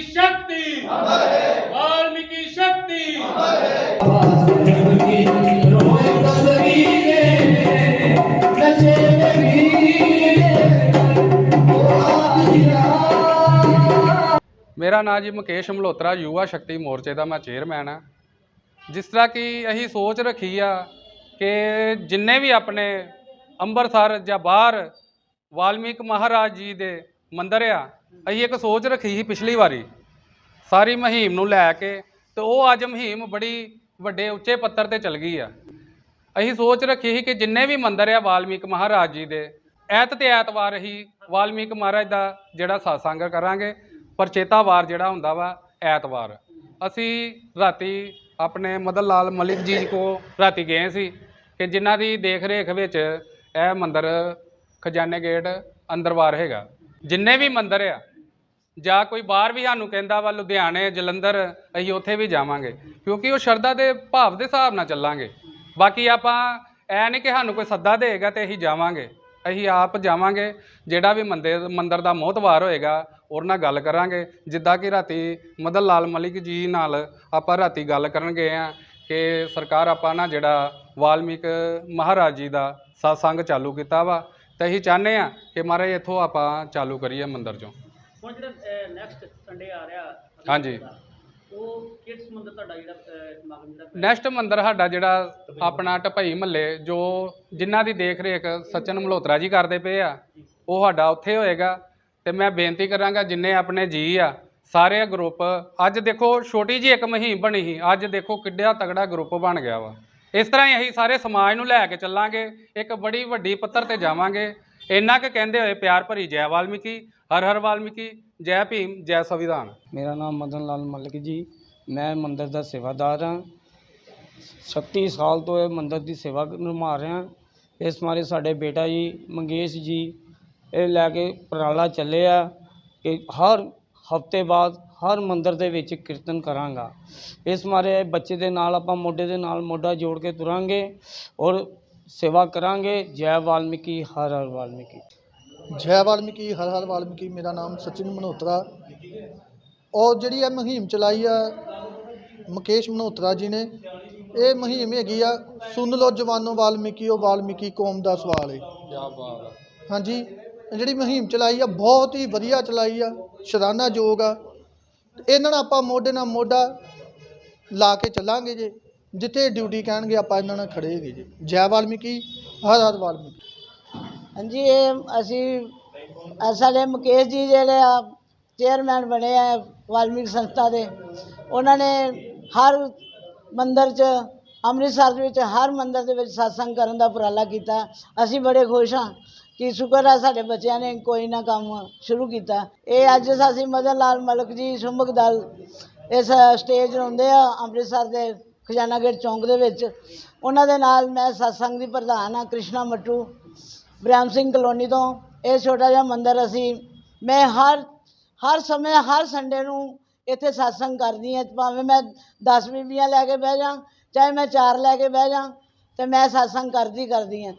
शक्ति वाल्मीकि शक्ति ਮੇਰਾ ਨਾਮ ਜੀ ਮੁਕੇਸ਼ ਮਲਹੋਤਰਾ ਯੁਵਾ ਸ਼ਕਤੀ ਮੋਰਚੇ ਦਾ ਮੈਂ ਚੇਅਰਮੈਨ ਆ ਜਿਸ ਤਰ੍ਹਾਂ ਕਿ ਅਸੀਂ ਸੋਚ ਰੱਖੀ ਆ ਕਿ ਜਿੰਨੇ ਵੀ ਆਪਣੇ ਅੰਮ੍ਰਿਤਸਰ ਜਾਂ ਬਾਹਰ ਵਾਲਮੀਕ ਮਹਾਰਾਜ ਜੀ ਦੇ ਮੰਦਿਰ ਆ ਅਸੀਂ ਇੱਕ ਸੋਚ ਰੱਖੀ ਸੀ ਪਿਛਲੀ ਵਾਰੀ। ਸਾਰੀ ਮੁਹਿੰਮ ਨੂੰ ਲੈ ਕੇ ਤੇ ਉਹ ਅੱਜ ਮੁਹਿੰਮ ਬੜੀ ਵੱਡੇ ਉੱਚੇ ਪੱਤਰ ਤੇ ਚੱਲ ਗਈ ਆ। ਅਸੀਂ ਸੋਚ ਰੱਖੀ ਸੀ ਕਿ ਜਿੰਨੇ ਵੀ ਮੰਦਰ ਆ ਵਾਲਮੀਕ ਮਹਾਰਾਜ ਜੀ ਦੇ, ਐਤ ਤੇ ਐਤਵਾਰ ਹੀ ਵਾਲਮੀਕ ਮਹਾਰਾਜ ਦਾ ਜਿਹੜਾ satsang ਕਰਾਂਗੇ ਪਰ ਚੇਤਾਵਾਰ ਜਿਹੜਾ ਹੁੰਦਾ ਵਾ, ਐਤਵਾਰ। ਅਸੀਂ ਰਾਤੀ ਆਪਣੇ ਮਦਨ ਲਾਲ ਮਲਿਕ ਜੀ ਕੋ ਰਾਤੀ ਗਏ ਸੀ ਕਿ ਜਿਨ੍ਹਾਂ ਦੀ ਦੇਖ ਰੇਖ ਵਿੱਚ ਇਹ ਮੰਦਰ ਖਜ਼ਾਨੇ ਗੇਟ ਅੰਦਰਵਾਰ ਹੈਗਾ। ਜਿੰਨੇ ਵੀ ਮੰਦਿਰ ਆ, ਜਾਂ ਕੋਈ ਬਾਹਰ ਵੀ ਸਾਨੂੰ ਕਹਿੰਦਾ ਵਾ, ਲੁਧਿਆਣੇ, ਜਲੰਧਰ, ਅਸੀਂ ਉੱਥੇ ਵੀ ਜਾਵਾਂਗੇ, ਕਿਉਂਕਿ ਉਹ ਸ਼ਰਧਾ ਦੇ ਭਾਵ ਦੇ ਹਿਸਾਬ ਨਾਲ ਚੱਲਾਂਗੇ। ਬਾਕੀ ਆਪਾਂ ਐ ਨਹੀਂ ਕਿ ਸਾਨੂੰ ਕੋਈ ਸੱਦਾ ਦੇਗਾ ਤੇ ਅਸੀਂ ਜਾਵਾਂਗੇ। ਅਸੀਂ ਆਪ ਜਾਵਾਂਗੇ, ਜਿਹੜਾ ਵੀ ਮੰਦਰ ਮੰਦਰ ਦਾ ਮੋਹਤਵਾਰ ਹੋਏਗਾ ਉਹਨਾਂ ਨਾਲ ਗੱਲ ਕਰਾਂਗੇ। ਜਿੱਦਾਂ ਕਿ ਰਾਤੀ ਮਦਨ ਲਾਲ ਮਲਿਕ ਜੀ ਨਾਲ ਆਪਾਂ ਰਾਤੀ ਗੱਲ ਕਰਨ ਗਏ ਆ ਕਿ ਸਰਕਾਰ ਆਪਾਂ ਨਾ ਜਿਹੜਾ ਵਾਲਮੀਕ ਮਹਾਰਾਜ ਜੀ ਦਾ satsang ਚਾਲੂ ਕੀਤਾ ਵਾ। ਤੇ ਅਸੀਂ ਚਾਹੁੰਦੇ ਆ ਕਿ ਮਹਾਰਾਜ ਇੱਥੋਂ ਆਪਾਂ ਚਾਲੂ ਕਰੀਏ ਮੰਦਰ ਚੋਂ। ਹੁਣ ਜਿਹੜਾ ਨੈਕਸਟ ਸੰਡੇ ਆ ਰਿਹਾ ਹਾਂਜੀ। ਉਹ ਕਿਸ ਮੰਦਰ ਤੁਹਾਡਾ ਜਿਹੜਾ ਸਮਾਗਮ ਜਿਹੜਾ ਨੈਕਸਟ ਮੰਦਰ ਸਾਡਾ ਜਿਹੜਾ ਆਪਣਾ ਟਪਈ ਮਹੱਲੇ ਜੋ ਜਿਨ੍ਹਾਂ ਦੀ ਦੇਖ ਰੇਖ ਸਚਨ ਮਲਹੋਤਰਾ ਜੀ ਕਰਦੇ ਪਏ ਆ ਉਹ ਸਾਡਾ ਉੱਥੇ ਹੋਏਗਾ। ਤੇ ਮੈਂ ਬੇਨਤੀ ਕਰਾਂਗਾ ਜਿੰਨੇ ਆਪਣੇ ਜੀ ਆ ਸਾਰੇ ਗਰੁੱਪ ਅੱਜ ਦੇਖੋ ਛੋਟੀ ਜੀ ਇੱਕ ਮੁਹਿੰਮ ਬਣੀ ਸੀ ਅੱਜ ਦੇਖੋ ਕਿੱਡਾ ਤਗੜਾ ਗਰੁੱਪ ਬਣ ਗਿਆ ਵਾ। ਇਸ ਤਰ੍ਹਾਂ ਹੀ ਅਸੀਂ ਸਾਰੇ ਸਮਾਜ ਨੂੰ ਲੈ ਕੇ ਚੱਲਾਂਗੇ, ਇੱਕ ਬੜੀ ਵੱਡੀ ਪੱਧਰ ਤੇ ਜਾਵਾਂਗੇ। ਇੰਨਾ ਕੁ ਕਹਿੰਦੇ ਹੋਏ ਪਿਆਰ ਭਰੀ ਜੈ ਵਾਲਮੀਕੀ, ਹਰ ਹਰ ਵਾਲਮੀਕੀ, ਜੈ ਭੀਮ, ਜੈ ਸੰਵਿਧਾਨ। ਮੇਰਾ ਨਾਮ ਮਦਨ ਲਾਲ ਮਲਿਕ ਜੀ, ਮੈਂ ਮੰਦਰ ਦਾ ਸੇਵਾਦਾਰ ਹਾਂ। 36 ਸਾਲ ਤੋਂ ਇਹ ਮੰਦਰ ਦੀ ਸੇਵਾ ਨਿਭਾ ਰਿਹਾ। ਇਸ ਮਾਰੇ ਸਾਡੇ ਬੇਟਾ ਜੀ ਮੰਗੇਸ਼ ਜੀ, ਇਹ ਲੈ ਕੇ ਉਪਰਾਲਾ ਚੱਲੇ ਆ ਕਿ ਹਰ ਹਫ਼ਤੇ ਬਾਅਦ ਹਰ ਮੰਦਿਰ ਦੇ ਵਿੱਚ ਕੀਰਤਨ ਕਰਾਂਗਾ। ਇਸ ਮਾਰੇ ਬੱਚੇ ਦੇ ਨਾਲ ਆਪਾਂ ਮੋਢੇ ਦੇ ਨਾਲ ਮੋਢਾ ਜੋੜ ਕੇ ਤੁਰਾਂਗੇ ਔਰ ਸੇਵਾ ਕਰਾਂਗੇ। ਜੈ ਵਾਲਮੀਕੀ ਹਰ ਹਰ ਵਾਲਮੀਕੀ। ਜੈ ਵਾਲਮੀਕੀ ਹਰ ਹਰ ਵਾਲਮੀਕੀ। ਮੇਰਾ ਨਾਮ ਸਚਿਨ ਮਨੋਤਰਾ। ਔਰ ਜਿਹੜੀ ਇਹ ਮੁਹਿੰਮ ਚਲਾਈ ਆ ਮੁਕੇਸ਼ ਮਨੋਤਰਾ ਜੀ ਨੇ ਇਹ ਮੁਹਿੰਮ ਹੈਗੀ ਆ ਸੁਣ ਲਓ ਜਵਾਨੋ ਵਾਲਮੀਕੀ ਉਹ ਵਾਲਮੀਕੀ ਕੌਮ ਦਾ ਸਵਾਲ ਹੈ ਹਾਂਜੀ ਜਿਹੜੀ ਮੁਹਿੰਮ ਚਲਾਈ ਆ ਬਹੁਤ ਹੀ ਵਧੀਆ ਚਲਾਈ ਆ ਸ਼ਲਾਘਾਯੋਗ ਆ। ਤੇ ਇਹਨਾਂ ਨਾਲ ਆਪਾਂ ਮੋਢੇ ਨਾਲ ਮੋਢਾ ਲਾ ਕੇ ਚੱਲਾਂਗੇ ਜੇ। ਜਿੱਥੇ ਡਿਊਟੀ ਕਹਿਣਗੇ ਆਪਾਂ ਇਹਨਾਂ ਨਾਲ ਖੜੇ ਹੈਗੇ ਜੀ। ਜੈ ਵਾਲਮੀਕੀ, ਹਰ ਹਰ ਵਾਲਮੀਕੀ। ਹਾਂਜੀ, ਇਹ ਅਸੀਂ ਅਹ ਸਾਡੇ ਮੁਕੇਸ਼ ਜੀ ਜਿਹੜੇ ਆ ਚੇਅਰਮੈਨ ਬਣੇ ਆ ਵਾਲਮੀਕ ਸੰਸਥਾ ਦੇ। ਉਹਨਾਂ ਨੇ ਹਰ ਮੰਦਰ 'ਚ, ਅੰਮ੍ਰਿਤਸਰ ਦੇ ਵਿੱਚ, ਹਰ ਮੰਦਰ ਦੇ ਵਿੱਚ satsang ਕਰਨ ਦਾ ਉਪਰਾਲਾ ਕੀਤਾ। ਅਸੀਂ ਬੜੇ ਖੁਸ਼ ਹਾਂ। ਕਿ ਸ਼ੁਕਰ ਹੈ ਸਾਡੇ ਬੱਚਿਆਂ ਨੇ ਕੋਈ ਨਾ ਕੰਮ ਸ਼ੁਰੂ ਕੀਤਾ। ਇਹ ਅੱਜ ਅਸੀਂ ਮਦਨ ਲਾਲ ਮਲਕ ਜੀ ਸੁਮਕ ਦਲ ਇਸ ਸਟੇਜ ਹੁੰਦੇ ਆ ਅੰਮ੍ਰਿਤਸਰ ਦੇ ਖਜ਼ਾਨਾ ਗੇਟ ਚੌਂਕ ਦੇ ਵਿੱਚ। ਉਹਨਾਂ ਦੇ ਨਾਲ ਮੈਂ satsang ਦੀ ਪ੍ਰਧਾਨ ਆ, ਕ੍ਰਿਸ਼ਨਾ ਮੱਟੂ, ਬ੍ਰਹਮ ਸਿੰਘ ਕਲੋਨੀ ਤੋਂ। ਇਹ ਛੋਟਾ ਜਿਹਾ ਮੰਦਿਰ ਅਸੀਂ, ਮੈਂ ਹਰ ਹਰ ਸਮੇਂ, ਹਰ ਸੰਡੇ ਨੂੰ ਇੱਥੇ satsang ਕਰਦੀ ਹਾਂ। ਭਾਵੇਂ ਮੈਂ 10 ਬੀਬੀਆਂ ਲੈ ਕੇ ਬਹਿ ਜਾਂ ਚਾਹੇ ਮੈਂ ਚਾਰ ਲੈ ਕੇ ਬਹਿ ਜਾਂ ਤੇ ਮੈਂ satsang ਕਰਦੀ ਕਰਦੀ ਹਾਂ।